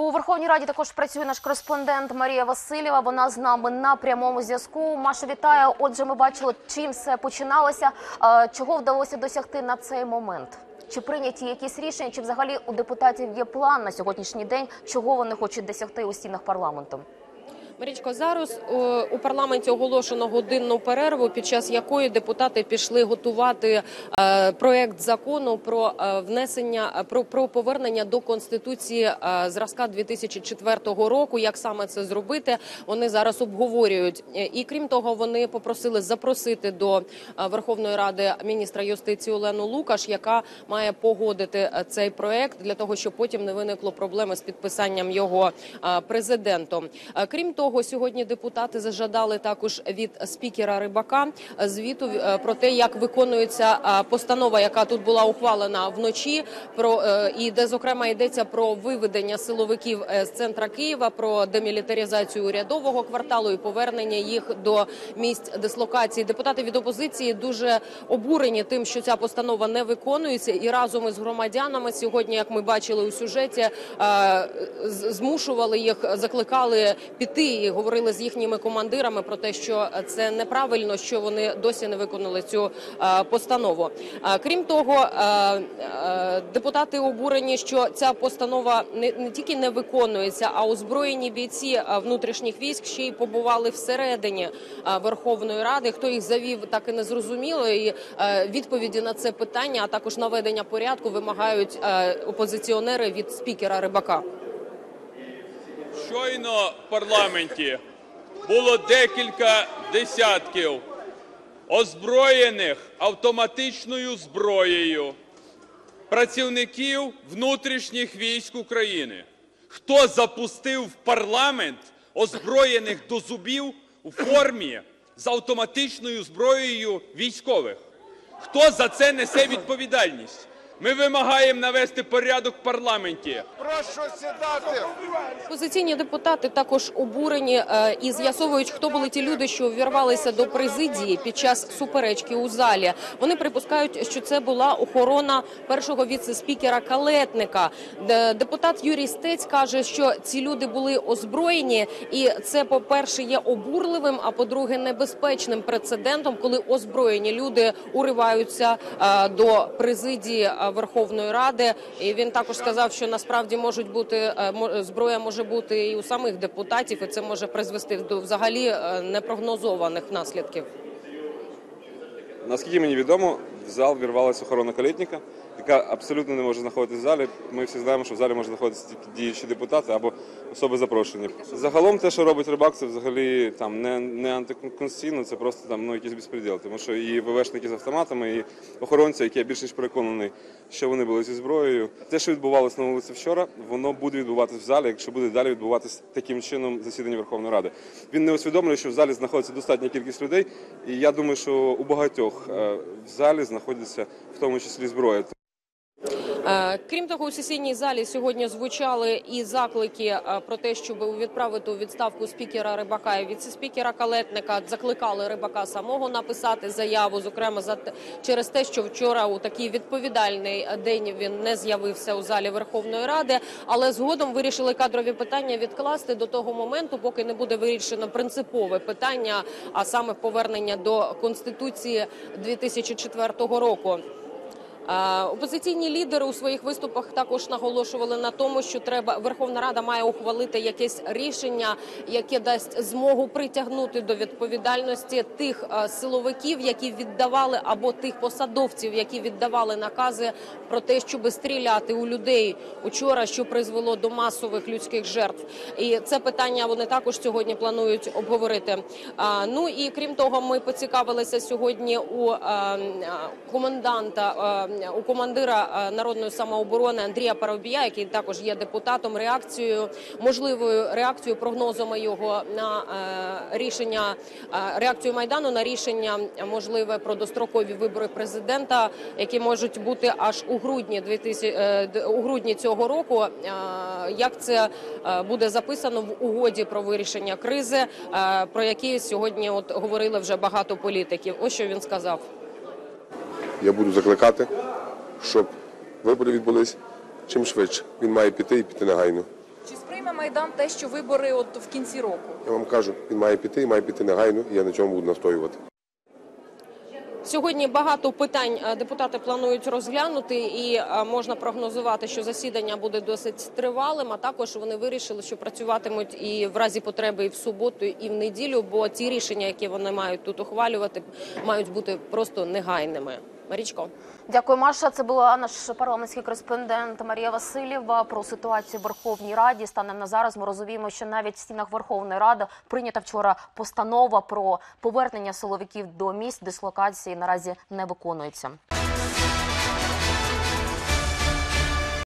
У Верховній Раді також працює наш кореспондент Марія Васильєва. Вона з нами на прямому зв'язку. Маша вітаю. Отже, ми бачили, чим все починалося. Е, Чого вдалося досягти на цей момент? Чи прийняті якісь рішення? Чи взагалі у депутатів є план на сьогоднішній день? Чого вони хочуть досягти у стінах парламенту? Марічко, зараз е, у парламенті оголошено годинну перерву, під час якої депутати пішли готувати е, проект закону про е, внесення про, про повернення до конституції зразка 2004 року. Як саме це зробити? Вони зараз обговорюють. І крім того, вони попросили запросити до Верховної Ради міністра юстиції Олену Лукаш, яка має погодити цей проект для того, щоб потім не виникло проблеми з підписанням його президентом. Крім того, сьогодні депутати зажадали також від спікера Рибака е, звіту е, про те, як виконується е, постанова, яка тут була ухвалена вночі, про і де зокрема йдеться про виведення силовиків з центра Києва, про демілітаризацію урядового кварталу і повернення їх до місць дислокації. Депутати від опозиції дуже обурені тим, що ця постанова не виконується, і разом із громадянами сьогодні, як ми бачили у сюжеті, змушували їх, закликали піти і говорили з їхніми командирами про те, що це неправильно, що вони досі не виконали цю е, постанову. Е, Крім того, е, депутати обурені, що ця постанова не, тільки не виконується, а озброєні бійці внутрішніх військ ще й побували всередині Верховної Ради. Хто їх завів, так і не зрозуміло. І відповіді на це питання, а також наведення порядку вимагають опозиціонери від спікера Рибака. Щойно в парламенті було декілька десятків озброєних автоматичною зброєю працівників внутрішніх військ України. Хто запустив в парламент озброєних до зубів у формі з автоматичною зброєю військових? Хто за це несе відповідальність? Ми вимагаємо навести порядок в парламенті. Прошу сідати. Опозиційні депутати також обурені е, і з'ясовують, хто були ті люди, що увірвалися до президії під час суперечки у залі. Вони припускають, що це була охорона першого віце-спікера Калетника. Депутат Юрій Стець каже, що ці люди були озброєні, і це, по-перше, є обурливим, а по-друге, небезпечним прецедентом, коли озброєні люди уриваються е, до президії е, Верховної Ради. І він також сказав, що насправді можуть бути е, зброя може бути і у самих депутатів, і це може призвести до взагалі е, непрогнозованих наслідків. Наскільки мені відомо, в зал вірвалася охорона калітника, яка абсолютно не може знаходитися в залі. Ми всі знаємо, що в залі може знаходитися тільки діючі депутати або особи запрошені. Загалом те, що робить рибак, це взагалі там не, не антиконституційно, це просто там ну якийсь безпреділ. Тому що і ВВшники з автоматами, і охоронці, які я більш ніж переконаний, що вони були зі зброєю. Те, що відбувалося на вулиці вчора, воно буде відбуватися в залі, якщо буде далі відбуватися таким чином засідання Верховної Ради. Він не усвідомлює, що в залі знаходиться достатня кількість людей, і я думаю, що у багатьох е, в залі знаходиться в тому числі зброя. Е, Крім того, у сесійній залі сьогодні звучали і заклики е, про те, щоб відправити у відставку спікера Рибака і віце-спікера Калетника. Закликали Рибака самого написати заяву, зокрема за через те, що вчора у такий відповідальний день він не з'явився у залі Верховної Ради. Але згодом вирішили кадрові питання відкласти до того моменту, поки не буде вирішено принципове питання, а саме повернення до конституції 2004 року. Е, Опозиційні лідери у своїх виступах також наголошували на тому, що треба Верховна Рада має ухвалити якесь рішення, яке дасть змогу притягнути до відповідальності тих е, силовиків, які віддавали або тих посадовців, які віддавали накази про те, щоб стріляти у людей учора, що призвело до масових людських жертв. І це питання вони також сьогодні планують обговорити. Ну і крім того, ми поцікавилися сьогодні у е, е, коменданта, е, у командира е, народної самооборони Андрія Парубія, який також є депутатом, реакцією можливою реакцією прогнозами його на е, рішення е, реакцію майдану на рішення можливе про дострокові вибори президента, які можуть бути аж у грудні 2000, е, у грудні цього року. Як це буде записано в угоді про вирішення кризи, про які сьогодні от говорили вже багато політиків. Ось що він сказав. Я буду закликати, щоб вибори відбулись чим швидше. Він має піти і піти негайно. Чи сприяє прийме майдан те, що вибори от в кінці року? Я вам кажу, він має піти і має піти негайно, і я на цьому буду настоювати. Сьогодні багато питань е, депутати планують розглянути, і е, можна прогнозувати, що засідання буде досить тривалим. А також вони вирішили, що працюватимуть і в разі потреби і в суботу, і в неділю, бо ті рішення, які вони мають тут ухвалювати, мають бути просто негайними. Марічко. Дякую, Маша. Це була наш парламентський кореспондент Марія Васильєва про ситуацію в Верховній Раді. Станом на зараз ми розуміємо, що навіть в стінах Верховної Ради прийнята вчора постанова про повернення силовиків до місць дислокації наразі не виконується.